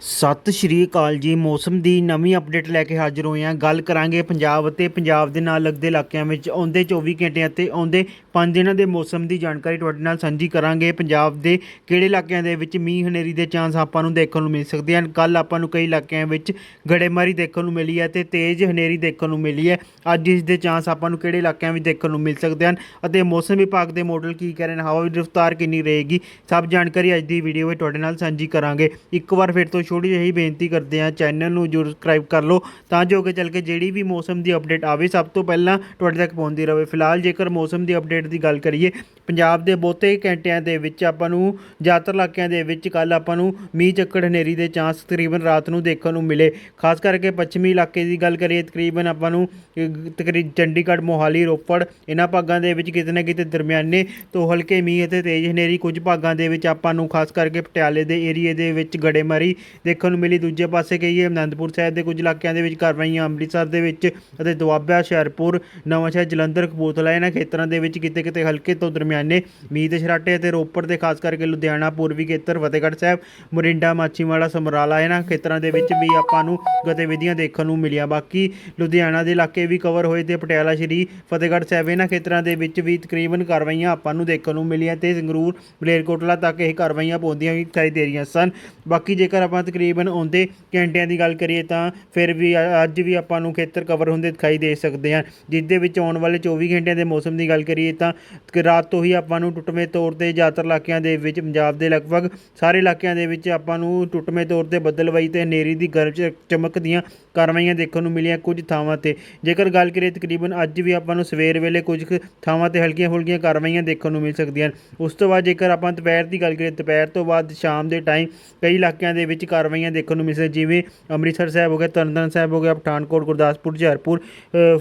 ਸਤਿ ਸ਼੍ਰੀ ਅਕਾਲ ਜੀ। ਮੌਸਮ ਦੀ ਨਵੀਂ ਅਪਡੇਟ ਲੈ ਕੇ ਹਾਜ਼ਰ ਹੋਏ ਹਾਂ। ਗੱਲ ਕਰਾਂਗੇ ਪੰਜਾਬ ਅਤੇ ਪੰਜਾਬ ਦੇ ਨਾਲ ਲੱਗਦੇ ਇਲਾਕਿਆਂ ਵਿੱਚ। ਆਉਂਦੇ 24 ਘੰਟੇ ਅਤੇ ਆਉਂਦੇ 5 ਦਿਨਾਂ ਦੇ ਮੌਸਮ ਦੀ ਜਾਣਕਾਰੀ ਤੁਹਾਡੇ ਨਾਲ ਸਾਂਝੀ ਕਰਾਂਗੇ। ਪੰਜਾਬ ਦੇ ਕਿਹੜੇ ਇਲਾਕਿਆਂ ਦੇ ਵਿੱਚ ਮੀਂਹ ਹਨੇਰੀ ਦੇ ਚਾਂਸ ਆਪਾਂ ਨੂੰ ਦੇਖਣ ਨੂੰ ਮਿਲ ਸਕਦੇ ਹਨ? ਕੱਲ ਆਪਾਂ ਨੂੰ ਕਈ ਇਲਾਕਿਆਂ ਵਿੱਚ ਗੜੇਮਾਰੀ ਦੇਖਣ ਨੂੰ ਮਿਲੀ ਹੈ ਤੇ ਤੇਜ਼ ਹਨੇਰੀ ਦੇਖਣ ਨੂੰ ਮਿਲੀ ਹੈ। ਅੱਜ ਇਸ ਦੇ ਚਾਂਸ ਆਪਾਂ ਨੂੰ ਕਿਹੜੇ ਇਲਾਕਿਆਂ ਵਿੱਚ ਦੇਖਣ ਨੂੰ ਮਿਲ ਸਕਦੇ ਹਨ? ਅਤੇ ਮੌਸਮ ਵਿਭਾਗ ਦੇ ਮਾਡਲ ਕੀ ਕਹਿ ਰਹੇ ਨੇ? ਹਵਾ ਦੀ ਰਫ਼ਤਾਰ ਕਿੰਨੀ ਰਹੇਗੀ? ਸਭ ਜਾਣਕਾਰੀ ਅੱਜ ਦੀ ਵੀਡੀਓ ਵਿੱਚ ਤੁਹਾਡੇ ਨਾਲ ਸਾਂਝੀ ਕਰਾਂਗੇ। ਇੱਕ ਵਾਰ ਫਿਰ ਤੋਂ ਛੋਟੀ ਜਿਹੀ ਬੇਨਤੀ ਕਰਦੇ ਹਾਂ ਚੈਨਲ ਨੂੰ ਜਰੂਰ ਸਬਸਕ੍ਰਾਈਬ ਕਰ ਲਓ, ਤਾਂ ਜੋ ਅੱਗੇ ਚੱਲ ਕੇ ਜਿਹੜੀ ਵੀ ਮੌਸਮ ਦੀ ਅਪਡੇਟ ਆਵੇ, ਸਭ ਤੋਂ ਪਹਿਲਾਂ ਤੁਹਾਡੇ ਤੱਕ ਪਹੁੰਚਦੀ ਰਹੇ। ਫਿਲਹਾਲ ਜੇਕਰ ਮੌਸਮ ਦੀ ਅਪਡੇਟ ਦੀ ਗੱਲ ਕਰੀਏ, ਪੰਜਾਬ ਦੇ ਬਹੁਤੇ ਘੰਟਿਆਂ ਦੇ ਵਿੱਚ ਆਪਾਂ ਨੂੰ, ਜ਼ਿਆਦਾਤਰ ਇਲਾਕਿਆਂ ਦੇ ਵਿੱਚ ਕੱਲ ਆਪਾਂ ਨੂੰ ਮੀਂਹ ਚੱਕੜ ਹਨੇਰੀ ਦੇ ਚਾਂਸ ਤਕਰੀਬਨ ਰਾਤ ਨੂੰ ਦੇਖਣ ਨੂੰ ਮਿਲੇ। ਖਾਸ ਕਰਕੇ ਪੱਛਮੀ ਇਲਾਕੇ ਦੀ ਗੱਲ ਕਰੀਏ, ਤਕਰੀਬਨ ਆਪਾਂ ਨੂੰ ਤਕਰੀਬ ਚੰਡੀਗੜ੍ਹ, ਮੋਹਾਲੀ, ਰੋਪੜ, ਇਹਨਾਂ ਭਾਗਾਂ ਦੇ ਵਿੱਚ ਕਿਤੇ ਨਾ ਕਿਤੇ ਦਰਮਿਆਨੇ ਤੋਂ ਹਲਕੇ ਮੀਂਹ ਅਤੇ ਤੇਜ਼ ਹਨੇਰੀ ਕੁਝ ਭਾਗਾਂ ਦੇ ਵਿੱਚ ਆਪਾਂ ਨੂੰ, ਖਾਸ ਕਰਕੇ ਪਟਿਆਲੇ ਦੇ ਏਰੀਏ ਦੇ ਵਿੱਚ ਗੜੇਮਾਰੀ ਦੇਖਣ ਨੂੰ ਮਿਲੀ। ਦੂਜੇ ਪਾਸੇ ਕਹੀਏ, ਅਨੰਦਪੁਰ ਸਾਹਿਬ ਦੇ ਕੁਝ ਇਲਾਕਿਆਂ ਦੇ ਵਿੱਚ ਕਾਰਵਾਈਆਂ ਅੰਮ੍ਰਿਤਸਰ ਦੇ ਵਿੱਚ ਅਤੇ ਦੁਆਬਾ ਸ਼ਹਿਰਪੁਰ ਨਵਾਂਸ਼ਹਿਰ ਜਲੰਧਰ, ਕਪੂਰਥਲਾ, ਇਹਨਾਂ ਖੇਤਰਾਂ ਦੇ ਵਿੱਚ ਕਿਤੇ ਕਿਤੇ ਹਲਕੇ ਤੋਂ ਦਰਮਿਆਨੇ ਮੀਂਹ ਦੇ ਛਰਾਟੇ ਅਤੇ ਰੋਪੜ ਦੇ, ਖਾਸ ਕਰਕੇ ਲੁਧਿਆਣਾ, ਪੂਰਬੀ ਖੇਤਰ, ਫਤਿਹਗੜ੍ਹ ਸਾਹਿਬ, ਮੋਰਿੰਡਾ ਮਾਚੀਵਾੜਾ ਸਮਰਾਲਾ, ਇਹਨਾਂ ਖੇਤਰਾਂ ਦੇ ਵਿੱਚ ਵੀ ਆਪਾਂ ਨੂੰ ਗਤੀਵਿਧੀਆਂ ਦੇਖਣ ਨੂੰ ਮਿਲੀਆਂ। ਬਾਕੀ ਲੁਧਿਆਣਾ ਦੇ ਇਲਾਕੇ ਵੀ ਕਵਰ ਹੋਏ ਤੇ ਪਟਿਆਲਾ, ਸ਼੍ਰੀ ਫਤਿਹਗੜ੍ਹ ਸਾਹਿਬ, ਇਹਨਾਂ ਖੇਤਰਾਂ ਦੇ ਵਿੱਚ ਵੀ ਤਕਰੀਬਨ ਕਾਰਵਾਈਆਂ ਆਪਾਂ ਨੂੰ ਦੇਖਣ ਨੂੰ ਮਿਲੀਆਂ ਤੇ ਸੰਗਰੂਰ, ਬਲੇਰਕੋਟਲਾ ਤੱਕ ਇਹ ਕਾਰਵਾਈਆਂ ਪਹੁੰਚਦੀਆਂ ਵੀ ਦਿਖਾਈ ਦੇ ਰਹੀਆਂ ਸਨ। ਬਾਕੀ ਜੇਕਰ ਆਪਾਂ ਤਕਰੀਬਨ ਆਉਂਦੇ ਘੰਟਿਆਂ ਦੀ ਗੱਲ ਕਰੀਏ ਤਾਂ ਫਿਰ ਵੀ ਅ- ਅੱਜ ਵੀ ਆਪਾਂ ਨੂੰ ਖੇਤਰ ਕਵਰ ਹੁੰਦੇ ਦਿਖਾਈ ਦੇ ਸਕਦੇ ਹਨ ਜਿਸ ਦੇ ਵਿੱਚ ਆਉਣ ਵਾਲੇ 24 ਘੰਟਿਆਂ ਦੇ ਮੌਸਮ ਦੀ ਗੱਲ ਕਰੀਏ ਤਾਂ ਰਾਤ ਤੋਂ ਹੀ ਆਪਾਂ ਨੂੰ ਟੁੱਟਵੇਂ ਤੌਰ ਤੇ ਜ਼ਿਆਦਾਤਰ ਇਲਾਕਿਆਂ ਦੇ ਵਿੱਚ ਪੰਜਾਬ ਦੇ ਲਗਭਗ ਸਾਰੇ ਇਲਾਕਿਆਂ ਦੇ ਵਿੱਚ ਆਪਾਂ ਨੂੰ ਟੁੱਟਵੇਂ ਤੌਰ ਤੇ ਬੱਦਲਵਾਈ ਤੇ ਹਨੇਰੀ ਦੀ ਗਰਜ ਚ- ਚਮਕ ਦੀਆਂ ਕਾਰਵਾਈਆਂ ਦੇਖਣ ਨੂੰ ਮਿਲੀਆਂ ਕੁਝ ਥਾਵਾਂ ਤੇ। ਜੇਕਰ ਗੱਲ ਕਰੀਏ ਤਕਰੀਬਨ ਅੱਜ ਵੀ ਆਪਾਂ ਨੂੰ ਸਵੇਰ ਵੇਲੇ ਕੁਝ ਕੁ ਥਾਵਾਂ ਤੇ ਹਲਕੀਆਂ ਫੁਲਕੀਆਂ ਕਾਰਵਾਈਆਂ ਦੇਖਣ ਨੂੰ ਮਿਲ ਸਕਦੀਆਂ ਹਨ। ਉਸ ਤੋਂ ਬਾਅਦ ਜੇਕਰ ਆਪਾਂ ਦੁਪਹਿਰ ਦੀ ਗੱਲ ਕਰੀਏ, ਦੁਪਹਿਰ ਤੋਂ ਬਾਅਦ ਸ਼ਾਮ ਦੇ ਟਾਈਮ ਕਈ ਇਲਾਕਿਆਂ ਦੇ ਵਿੱਚ ਕਾਰਵਾਈਆਂ ਦੇਖਣ ਨੂੰ ਮਿਲ ਸਕਦੀਆਂ, ਜਿਵੇਂ ਅੰਮ੍ਰਿਤਸਰ ਸਾਹਿਬ ਹੋ ਗਿਆ, ਤਰਨਤਾਰਨ ਸਾਹਿਬ ਹੋ ਗਿਆ, ਪਠਾਨਕੋਟ, ਗੁਰਦਾਸਪੁਰ, ਹੁਸ਼ਿਆਰਪੁਰ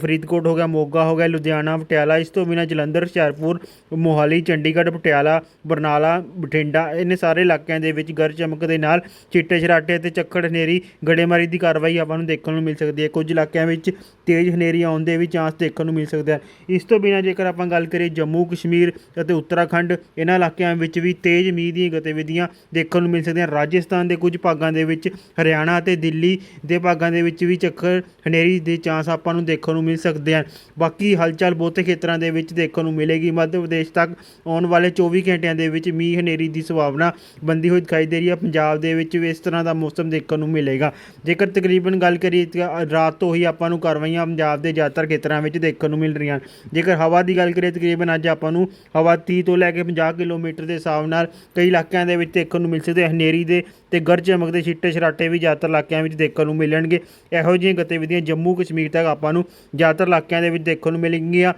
ਫਰੀਦਕੋਟ ਹੋ ਗਿਆ, ਮੋਗਾ ਹੋ ਗਿਆ, ਲੁਧਿਆਣਾ, ਪਟਿਆਲਾ, ਇਸ ਤੋਂ ਬਿਨਾਂ ਜਲੰਧਰ, ਹੁਸ਼ਿਆਰਪੁਰ, ਮੋਹਾਲੀ, ਚੰਡੀਗੜ੍ਹ, ਪਟਿਆਲਾ, ਬਰਨਾਲਾ, ਬਠਿੰਡਾ ਇਹਨੇ ਸਾਰੇ ਇਲਾਕਿਆਂ ਦੇ ਵਿੱਚ ਗਰਜ ਚਮਕ ਦੇ ਨਾਲ ਚਿੱਟੇ ਸ਼ਰਾਟੇ ਅਤੇ ਝੱਖੜ ਹਨੇਰੀ ਗੜੇਮਾਰੀ ਦੀ ਕਾਰਵਾਈ ਆਪਾਂ ਨੂੰ ਦੇਖਣ ਦੇਖਣ ਨੂੰ ਮਿਲ ਸਕਦੀ ਹੈ। ਕੁਝ ਇਲਾਕਿਆਂ ਵਿੱਚ ਤੇਜ਼ ਹਨੇਰੀ ਆਉਣ ਦੇ ਵੀ ਚਾਂਸ ਦੇਖਣ ਨੂੰ ਮਿਲ ਸਕਦੇ ਹਨ ਇਸ ਤੋਂ ਬਿਨਾਂ ਜੇਕਰ ਆਪਾਂ ਗੱਲ ਕਰੀਏ ਜੰਮੂ, ਕਸ਼ਮੀਰ ਅਤੇ ਉੱਤਰਾਖੰਡ, ਇਹਨਾਂ ਇਲਾਕਿਆਂ ਵਿੱਚ ਵੀ ਤੇਜ਼ ਮੀਂਹ ਦੀਆਂ ਗਤੀਵਿਧੀਆਂ ਦੇਖਣ ਨੂੰ ਮਿਲ ਸਕਦੀਆਂ ਰਾਜਸਥਾਨ ਦੇ ਕੁਝ ਭਾਗਾਂ ਦੇ ਵਿੱਚ, ਹਰਿਆਣਾ ਅਤੇ ਦਿੱਲੀ ਦੇ ਭਾਗਾਂ ਦੇ ਵਿੱਚ ਵੀ ਚੱਕਰ ਹਨੇਰੀ ਦੇ ਚਾਂਸ ਆਪਾਂ ਨੂੰ ਦੇਖਣ ਨੂੰ ਮਿਲ ਸਕਦੇ ਹਨ। ਬਾਕੀ ਹਲਚਲ ਬਹੁਤੇ ਖੇਤਰਾਂ ਦੇ ਵਿੱਚ ਦੇਖਣ ਨੂੰ ਮਿਲੇਗੀ। ਮੱਧ ਪ੍ਰਦੇਸ਼ ਤੱਕ ਆਉਣ ਵਾਲੇ 24 ਘੰਟਿਆਂ ਦੇ ਵਿੱਚ ਮੀਂਹ, ਹਨੇਰੀ ਦੀ ਸੰਭਾਵਨਾ ਬੰਦੀ ਹੋਈ ਦਿਖਾਈ ਦੇ ਰਹੀ ਹੈ। ਪੰਜਾਬ ਦੇ ਵਿੱਚ ਵੀ ਇਸ ਤਰ੍ਹਾਂ ਦਾ ਮੌਸਮ ਦੇਖਣ ਨੂੰ ਮਿਲੇਗਾ। ਜੇਕਰ ਤਕਰੀਬਨ ਗੱਲ ਕਰੀਏ ਤਾਂ ਰਾਤ ਤੋਂ ਹੀ ਆਪਾਂ ਨੂੰ ਕਾਰਵਾਈਆਂ ਪੰਜਾਬ ਦੇ ਜ਼ਿਆਦਾਤਰ ਖੇਤਰਾਂ ਵਿੱਚ ਦੇਖਣ ਨੂੰ ਮਿਲ ਰਹੀਆਂ। ਹਨ ਜੇਕਰ ਹਵਾ ਦੀ ਗੱਲ ਕਰੀਏ, ਤਕਰੀਬਨ ਅੱਜ ਆਪਾਂ ਨੂੰ ਹਵਾ 30 ਤੋਂ ਲੈ ਕੇ 50 ਕਿਲੋਮੀਟਰ ਦੇ ਹਿਸਾਬ ਨਾਲ ਕਈ ਇਲਾਕਿਆਂ ਦੇ ਵਿੱਚ ਦੇਖਣ ਨੂੰ ਮਿਲ ਸਕਦੇ ਹਨੇਰੀ ਦੇ ਤੇ ਗਰਜ ਚਮਕ ਦੇ ਛਿੱਟੇ ਛਰਾਟੇ ਵੀ ਜ਼ਿਆਦਾਤਰ ਇਲਾਕਿਆਂ ਵਿੱਚ ਦੇਖਣ ਨੂੰ ਮਿਲਣਗੇ। ਇਹੋ ਜਿਹੀਆਂ ਗਤੀਵਿਧੀਆਂ ਜੰਮੂ ਕਸ਼ਮੀਰ ਤੱਕ ਆਪਾਂ ਨੂੰ ਜ਼ਿਆਦਾਤਰ ਇਲਾਕਿਆਂ ਦੇ ਵਿੱਚ ਦੇਖਣ ਨੂੰ ਮਿਲਣਗੀਆਂ।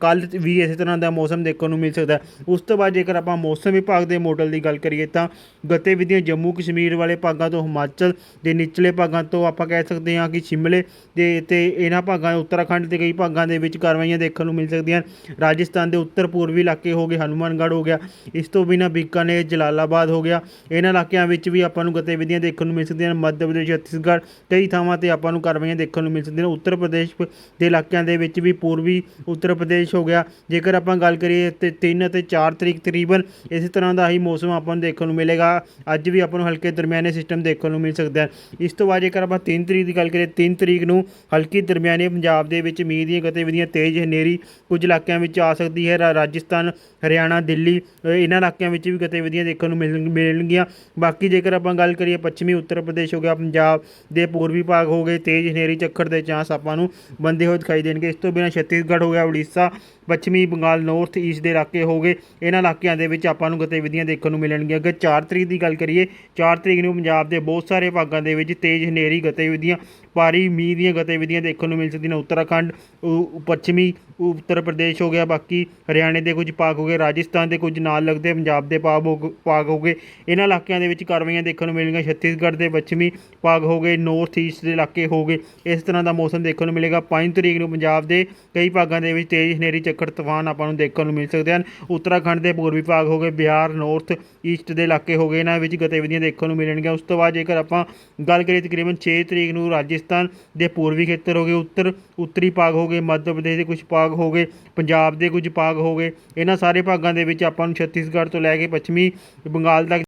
ਕੱਲ੍ਹ ਵੀ ਇਸੇ ਤਰ੍ਹਾਂ ਦਾ ਮੌਸਮ ਦੇਖਣ ਨੂੰ ਮਿਲ ਸਕਦਾ ਉਸ ਤੋਂ ਬਾਅਦ ਜੇਕਰ ਆਪਾਂ ਮੌਸਮ ਵਿਭਾਗ ਦੇ ਮੋਡਲ ਦੀ ਗੱਲ ਕਰੀਏ ਤਾਂ ਗਤੀਵਿਧੀਆਂ ਜੰਮੂ ਕਸ਼ਮੀਰ ਵਾਲੇ ਭਾਗਾਂ ਤੋਂ ਹਿਮਾਚਲ ਦੇ ਨਿਚਲੇ ਭਾਗਾਂ ਤੋਂ ਆਪਾਂ ਕਹਿ ਸਕਦੇ ਹਾਂ ਕਿ ਸ਼ਿਮਲੇ ਦੇ ਅਤੇ ਇਹਨਾਂ ਭਾਗਾਂ, ਉੱਤਰਾਖੰਡ ਦੇ ਕਈ ਭਾਗਾਂ ਦੇ ਵਿੱਚ ਕਾਰਵਾਈਆਂ ਦੇਖਣ ਨੂੰ ਮਿਲ ਸਕਦੀਆਂ ਹਨ। ਰਾਜਸਥਾਨ ਦੇ ਉੱਤਰ ਪੂਰਬੀ ਇਲਾਕੇ ਹੋ ਗਏ ਹਨੂਮਾਨਗੜ੍ਹ ਹੋ ਗਿਆ। ਇਸ ਤੋਂ ਬਿਨਾਂ ਬੀਕਾਨੇਰ, ਜਲਾਲਾਬਾਦ ਹੋ ਗਿਆ। ਇਹਨਾਂ ਇਲਾਕਿਆਂ ਵਿੱਚ ਵੀ ਆਪਾਂ ਨੂੰ ਗਤੀਵਿਧੀਆਂ ਦੇਖਣ ਨੂੰ ਮਿਲ ਸਕਦੀਆਂ ਹਨ। ਮੱਧ ਪ੍ਰਦੇਸ਼, ਛੱਤੀਸਗੜ੍ਹ ਕਈ ਥਾਵਾਂ ਤੇ ਆਪਾਂ ਨੂੰ ਕਾਰਵਾਈਆਂ ਦੇਖਣ ਨੂੰ ਮਿਲ ਸਕਦੀਆਂ ਉੱਤਰ ਪ੍ਰਦੇਸ਼ ਪ- ਦੇ ਇਲਾਕਿਆਂ ਦੇ ਵਿੱਚ ਵੀ ਪੂਰਬੀ ਉੱਤਰ ਪ੍ਰਦੇਸ਼ ਹੋ ਗਿਆ। ਜੇਕਰ ਆਪਾਂ ਗੱਲ ਕਰੀਏ ਤੇ 3 ਅਤੇ 4 ਤਰੀਕ ਤਕਰੀਬਨ ਇਸੇ ਤਰ੍ਹਾਂ ਦਾ ਹੀ ਮੌਸਮ ਆਪਾਂ ਨੂੰ ਦੇਖਣ ਨੂੰ ਮਿਲੇਗਾ। ਅੱਜ ਵੀ ਆਪਾਂ ਨੂੰ ਹਲਕੇ ਦਰਮਿਆਨੇ ਸਿਸਟਮ ਦੇਖਣ ਨੂੰ ਮਿਲ ਸਕਦਾ ਹੈ। ਇਸ ਤੋਂ ਬਾਅਦ ਜੇਕਰ ਆਪਾਂ 3 ਤਰੀਕ ਦੀ ਗੱਲ ਕਰੀਏ 3 ਤਰੀਕ ਨੂੰ ਹਲਕੀ ਦਰਮਿਆਨੇ ਪੰਜਾਬ ਦੇ ਵਿੱਚ ਮੀਂਹ ਦੀਆਂ ਗਤੀਵਿਧੀਆਂ ਤੇਜ਼ ਹਨੇਰੀ ਕੁਝ ਇਲਾਕਿਆਂ ਵਿੱਚ ਆ ਸਕਦੀ ਹੈ। ਰਾਜਸਥਾਨ, ਹਰਿਆਣਾ, ਦਿੱਲੀ ਇਹਨਾਂ ਇਲਾਕਿਆਂ ਵਿੱਚ ਵੀ ਗਤੀਵਿਧੀਆਂ ਦੇਖਣ ਨੂੰ ਮਿਲਣ- ਮਿਲਣਗੀਆਂ। ਬਾਕੀ ਜੇਕਰ ਆਪਾਂ ਗੱਲ ਕਰੀਏ ਪੱਛਮੀ ਉੱਤਰ ਪ੍ਰਦੇਸ਼ ਹੋ ਗਿਆ, ਪੰਜਾਬ ਦੇ ਪੂਰਬੀ ਭਾਗ ਹੋ ਗਏ, ਤੇਜ਼ ਹਨੇਰੀ, ਝੱਖੜ ਦੇ ਚਾਂਸ ਆਪਾਂ ਨੂੰ ਬੰਦੇ ਹੋਏ ਦਿਖਾਈ ਦੇਣਗੇ। ਇਸ ਤੋਂ ਬਿਨਾਂ ਛੱਤੀਸਗੜ੍ਹ ਹੋ ਗਿਆ ਉੜੀਸਾ, ਪੱਛਮੀ ਬੰਗਾਲ ਨਾਰਥ ਈਸਟ ਦੇ ਇਲਾਕੇ ਹੋ ਗਏ। ਇਹਨਾਂ ਇਲਾਕਿਆਂ ਦੇ ਵਿੱਚ ਆਪਾਂ ਨੂੰ ਗਤੀਵਿਧੀਆਂ ਦੇਖਣ ਨੂੰ ਮਿਲਣਗੀਆਂ। ਅਗਰ 4 ਤਰੀਕ ਦੀ ਗੱਲ ਕਰੀਏ 4 ਤਰੀਕ ਨੂੰ ਪੰਜਾਬ ਦੇ ਬਹੁਤ ਸਾਰੇ ਭਾਗਾਂ ਦੇ ਵਿੱਚ ਤੇਜ਼ ਹਨੇਰੀ ਗਤੀਵਿਧੀਆਂ ਭਾਰੀ ਮੀਂਹ ਦੀਆਂ ਗਤੀਵਿਧੀਆਂ ਦੇਖਣ ਨੂੰ ਮਿਲ ਸਕਦੀਆਂ ਨੇ। ਉੱਤਰਾਖੰਡ, ਉ- ਪੱਛਮੀ, ਉੱਤਰ ਪ੍ਰਦੇਸ਼ ਹੋ ਗਿਆ। ਬਾਕੀ ਹਰਿਆਣੇ ਦੇ ਕੁਝ ਭਾਗ ਹੋ ਗਏ। ਰਾਜਸਥਾਨ ਦੇ ਕੁਝ ਨਾਲ ਲੱਗਦੇ ਪੰਜਾਬ ਦੇ ਭਾਗ ਹੋ ਗ- ਭਾਗ ਹੋ ਗਏ। ਇਹਨਾਂ ਇਲਾਕਿਆਂ ਦੇ ਵਿੱਚ ਕਾਰਵਾਈਆਂ ਦੇਖਣ ਨੂੰ ਮਿਲਣਗੀਆਂ। ਛੱਤੀਸਗੜ੍ਹ ਦੇ ਪੱਛਮੀ ਭਾਗ ਹੋ ਗਏ। ਨਾਰਥ ਈਸਟ ਦੇ ਇਲਾਕੇ ਹੋ ਗਏ। ਇਸ ਤਰ੍ਹਾਂ ਦਾ ਮੌਸਮ ਦੇਖਣ ਨੂੰ ਮਿਲੇਗਾ। 5 ਤਰੀਕ ਨੂੰ ਪੰਜਾਬ ਦੇ ਕਈ ਭਾਗਾਂ ਦੇ ਵਿੱਚ ਤੇਜ਼ ਹਨੇਰੀ ਝੱਖੜ ਤੂਫਾਨ ਆਪਾਂ ਨੂੰ ਦੇਖਣ ਨੂੰ ਮਿਲ ਸਕਦੇ ਹਨ। ਉੱਤਰਾਖੰਡ ਦੇ ਪੂਰਬੀ ਭਾਗ ਹੋ ਗਏ। ਬਿਹਾਰ ਨਾਰਥ ਈਸਟ ਦੇ ਇਲਾਕੇ ਹੋ ਗਏ। ਇਹਨਾਂ ਵਿੱਚ ਗਤੀਵਿਧੀਆਂ ਦੇਖਣ ਨੂੰ ਮਿਲਣਗੀਆਂ। ਉਸ ਤੋਂ ਬਾਅਦ ਜੇਕਰ ਆਪਾਂ ਗੱਲ ਕਰੀਏ ਤਕਰੀਬਨ 6 ਤਰੀਕ ਨੂੰ ਰਾਜਸਥਾਨ ਦੇ ਪੂਰਬੀ ਖੇਤਰ ਹੋ ਗਏ, ਉੱਤਰ, ਉੱਤਰੀ ਭਾਗ ਹੋ ਗਏ, ਮੱਧ ਪ੍ਰਦੇਸ਼ ਦੇ ਕੁਝ ਭਾਗ ਹੋ ਗਏ, ਪੰਜਾਬ ਦੇ ਕੁਝ ਭਾਗ ਹੋ ਗਏ। ਇਹਨਾਂ ਸਾਰੇ ਭਾਗਾਂ ਦੇ ਵਿੱਚ ਆਪਾਂ ਨੂੰ ਛੱਤੀਸਗੜ੍ਹ ਤੋਂ ਲੈ ਕੇ ਪੱਛਮੀ ਬੰਗਾਲ ਤੱਕ